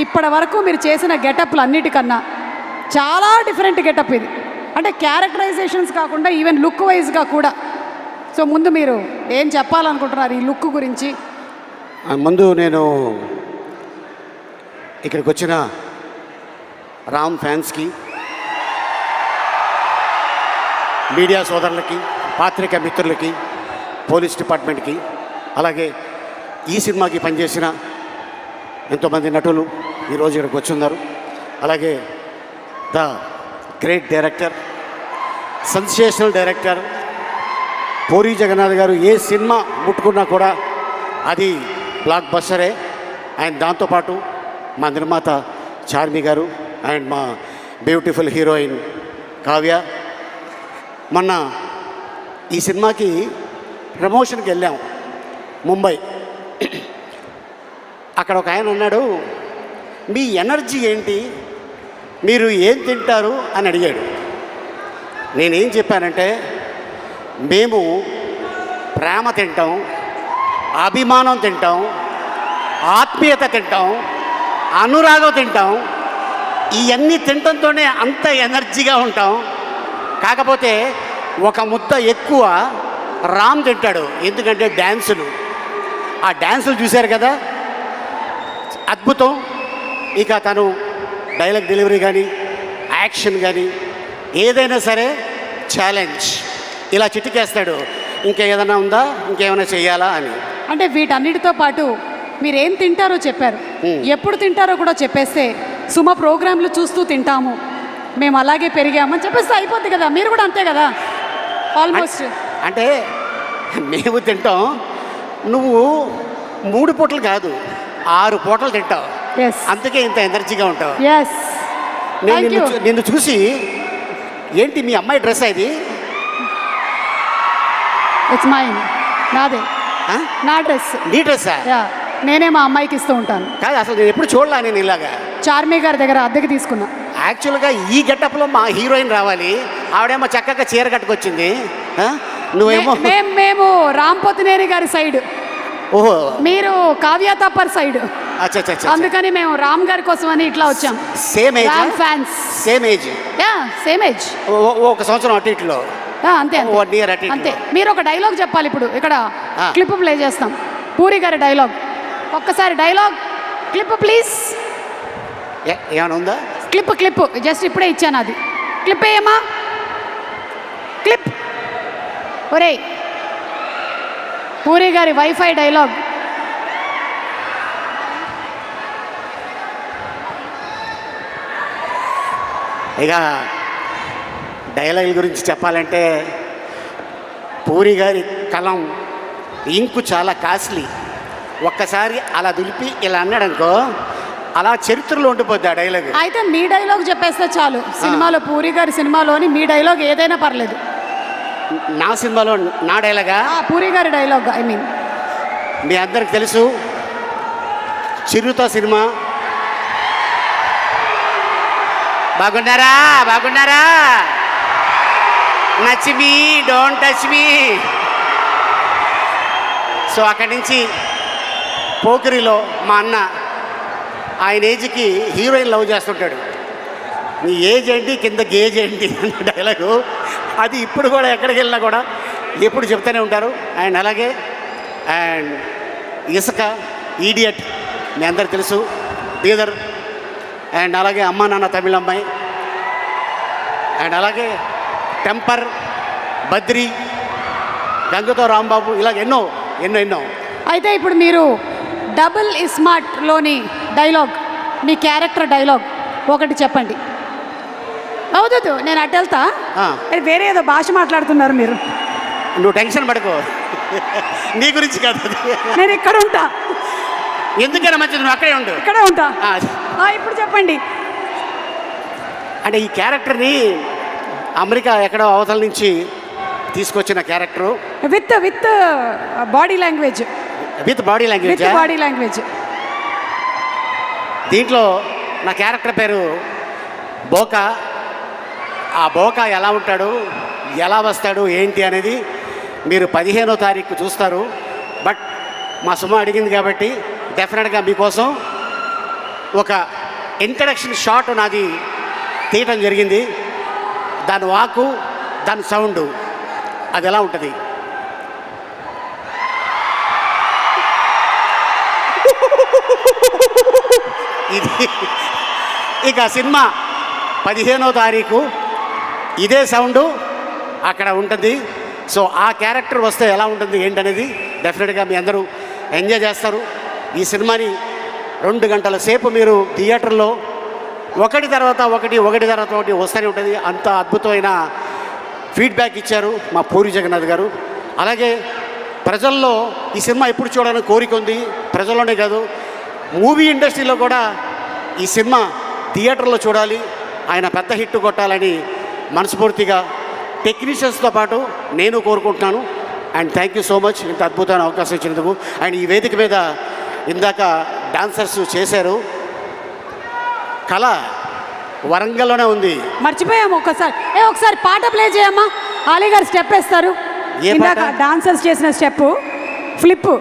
ఇప్పటి వరకు మీరు చేసిన గెటప్లు అన్నిటికన్నా చాలా డిఫరెంట్ గెటప్ ఇది. అంటే క్యారెక్టరైజేషన్స్ కాకుండా ఈవెన్ లుక్ వైజ్గా కూడా. సో ముందు మీరు ఏం చెప్పాలనుకుంటున్నారు ఈ లుక్ గురించి? ముందు నేను ఇక్కడికి వచ్చిన రామ్ ఫ్యాన్స్కి మీడియా సోదరులకి పాత్రిక మిత్రులకి పోలీస్ డిపార్ట్మెంట్కి అలాగే ఈ సినిమాకి పనిచేసిన ఎంతోమంది నటులు ఈరోజు ఇక్కడికి వచ్చున్నారు. అలాగే the great director sensational director Puri Jagannadh garu A cinema ముట్టుకున్నా కూడా అది బ్లాక్ బస్టరే. అండ్ దాంతోపాటు మా నిర్మాత చార్మి గారు అండ్ మా బ్యూటిఫుల్ హీరోయిన్ కావ్య. మొన్న ఈ సినిమాకి ప్రమోషన్కి వెళ్ళాం ముంబై. అక్కడ ఒక ఆయన అన్నాడు మీ ఎనర్జీ ఏంటి? మీరు ఏం తింటారు? అని అడిగాడు. నేనేం చెప్పానంటే మేము ప్రేమ తింటాం అభిమానం తింటాం ఆత్మీయత తింటాం అనురాగం తింటాం ఇవన్నీ తినటంతోనే అంత ఎనర్జీగా ఉంటాం. కాకపోతే ఒక ముద్ద ఎక్కువ రామ్ తింటాడు ఎందుకంటే డ్యాన్సులు ఆ డ్యాన్సులు చూశారు కదా? అద్భుతం. ఇక తను డైలాగ్ డెలివరీ కానీ యాక్షన్ కానీ ఏదైనా సరే ఛాలెంజ్. ఇలా చిటికేస్తాడు. ఇంకేదైనా ఉందా? ఇంకేమైనా చేయాలా అని. అంటే వీటన్నిటితో పాటు మీరు ఏం తింటారో చెప్పారు. ఎప్పుడు తింటారో కూడా చెప్పేస్తే సుమ ప్రోగ్రాంలు చూస్తూ తింటాము. మేము అలాగే పెరిగామని చెప్పేస్తే అయిపోద్ది కదా. మీరు కూడా అంతే కదా? ఆల్మోస్ట్ అంటే మేము తింటాం. నువ్వు మూడు పూటలు కాదు. ఆరు పూటలు తింటావు. అందుకే ఇంత ఎనర్జీగా ఉంటావు. ఎస్ నేను నిన్ను చూసి ఏంటి మీ అమ్మాయి డ్రెస్ ఇది ఇట్స్ మైన్ నాదే? నా డ్రెస్. నీ డ్రెస్సా? నేనే మా అమ్మాయికి ఇస్తూ ఉంటాను. కాదు అసలు నేను ఎప్పుడు చూడలా నేను ఇలాగా. చార్మి గారి దగ్గర అద్దెకి తీసుకున్నా. యాక్చువల్గా ఈ గెటప్లో మా హీరోయిన్ రావాలి. ఆవిడేమో చక్కగా చీర కట్టుకొచ్చింది? నువ్వేమో మేము మేము రాంపోతినేని గారి సైడ్. ఓహో. మీరు కావ్య తప్పర్ సైడ్. అందుకని మేము రామ్ గారి కోసం అని ఇట్లా వచ్చాం. Same age Ram fans. Same age yeah same age ఒక సంవత్సరం అటు ఇట్లో. అంతే అంతే. అటు మీరు ఒక డైలాగ్ చెప్పాలి ఇప్పుడు. ఇక్కడ. క్లిప్ ప్లే చేస్తాం. పూరి గారి డైలాగ్. ఒక్కసారి డైలాగ్. Clip please. ఏమైనా ఉందా? Clip clip. జస్ట్ ఇప్పుడే ఇచ్చాను అది. క్లిప్ ఏమా? క్లిప్. ఒరే పూరి గారి వైఫై డైలాగ్ ఇక డైలాగుల గురించి చెప్పాలంటే పూరి గారి కలం ఇంకు చాలా కాస్ట్లీ ఒక్కసారి అలా దులిపి ఇలా అన్నాడనుకో అలా చరిత్రలో ఉండిపోద్ది ఆ డైలాగ్ అయితే మీ డైలాగ్ చెప్పేస్తే చాలు. సినిమాలో పూరి గారి సినిమాలోని మీ డైలాగ్ ఏదైనా పర్లేదు. నా సినిమాలో నా డైలాగా? పూరి గారి డైలాగ్ ఐ మీన్. మీ అందరికి తెలుసు. చిరుత సినిమా. బాగున్నారా? బాగున్నారా? నచ్ మీ డోంట్ టచ్ మీ సో అక్కడి నుంచి పోకిరిలో మా అన్న ఆయన ఏజ్కి హీరోయిన్ లవ్ చేస్తుంటాడు. నీ ఏజ్ ఏంటి? కింద గేజ్ ఏంటి? అన్న డైలాగు. అది ఇప్పుడు కూడా ఎక్కడికి వెళ్ళినా కూడా ఎప్పుడు చెప్తూనే ఉంటారు. అండ్ అలాగే అండ్ ఇసుక ఈడియట్ మీ అందరు తెలుసు. బీదర్ అండ్ అలాగే అమ్మ నాన్న తమిళ అమ్మాయి. అండ్ అలాగే టెంపర్ బద్రి గంగతో రాంబాబు ఇలా ఎన్నో ఎన్నో ఎన్నో. అయితే ఇప్పుడు మీరు డబుల్ ఇస్మార్ట్లోని డైలాగ్ మీ క్యారెక్టర్ డైలాగ్ ఒకటి చెప్పండి. అవుతుంది నేను అటు వెళ్తా. ఆ. వేరే ఏదో భాష మాట్లాడుతున్నారు మీరు. నువ్వు టెన్షన్ పడుకో. నీ గురించి కాదు అది. నేను ఇక్కడ ఉంటా. ఎందుకైనా మంచిది నువ్వు అక్కడే ఉండు. ఇక్కడే ఉంటా. ఆ, ఆ, ఇప్పుడు చెప్పండి. అంటే ఈ క్యారెక్టర్ని అమెరికా ఎక్కడో అవతల నుంచి తీసుకొచ్చిన character. With with body language. With body with language body language. దీంట్లో నా క్యారెక్టర్ పేరు బోకా. ఆ బోకా ఎలా ఉంటాడు? ఎలా వస్తాడు? ఏంటి అనేది మీరు పదిహేనో తారీఖు చూస్తారు. బట్ మా సుమ అడిగింది కాబట్టి డెఫినెట్గా మీకోసం ఒక ఇంట్రడక్షన్ షాట్ నాది తీయటం జరిగింది. దాని వాకు దాని సౌండ్ అది ఎలా ఉంటుంది? ఇది ఇక సినిమా పదిహేనో తారీఖు. ఇదే సౌండు అక్కడ ఉంటుంది. సో ఆ క్యారెక్టర్ వస్తే ఎలా ఉంటుంది ఏంటనేది డెఫినెట్గా మీ అందరూ ఎంజాయ్ చేస్తారు. ఈ సినిమాని రెండు గంటల సేపు మీరు థియేటర్లో ఒకటి తర్వాత ఒకటి ఒకటి తర్వాత ఒకటి వస్తూనే ఉంటుంది. అంత అద్భుతమైన ఫీడ్బ్యాక్ ఇచ్చారు మా పూరి జగన్నాథ్ గారు. అలాగే ప్రజల్లో ఈ సినిమా ఎప్పుడు చూడాలని కోరిక ఉంది? ప్రజల్లోనే కాదు మూవీ ఇండస్ట్రీలో కూడా ఈ సినిమా థియేటర్లో చూడాలి ఆయన పెద్ద హిట్ కొట్టాలని మనస్ఫూర్తిగా టెక్నీషియన్స్తో పాటు నేను కోరుకుంటున్నాను. And thank you so much ఇంత అద్భుతమైన అవకాశం ఇచ్చినందుకు. అండ్ ఈ వేదిక మీద ఇందాక డాన్సర్స్ చేశారు. కళ వరంగల్లోనే ఉంది. మర్చిపోయాము ఒకసారి. ఏ ఒకసారి పాట ప్లే చేయమ్మా. ఆలీ గారు స్టెప్ వేస్తారు? ఇందాక డాన్సర్స్ చేసిన స్టెప్ ఫ్లిప్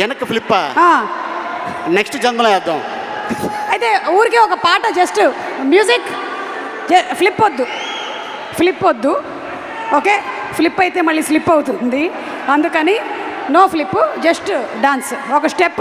వెనక్కి ఫ్లిప్పా నెక్స్ట్ జన్మలో వేద్దాం. అయితే ఊరికే ఒక పాట జస్ట్ మ్యూజిక్ ఫ్లిప్ వద్దు. ఫ్లిప్ వద్దు. ఓకే ఫ్లిప్ అయితే మళ్ళీ స్లిప్ అవుతుంది. అందుకని నో ఫ్లిప్ జస్ట్ డాన్స్ ఒక స్టెప్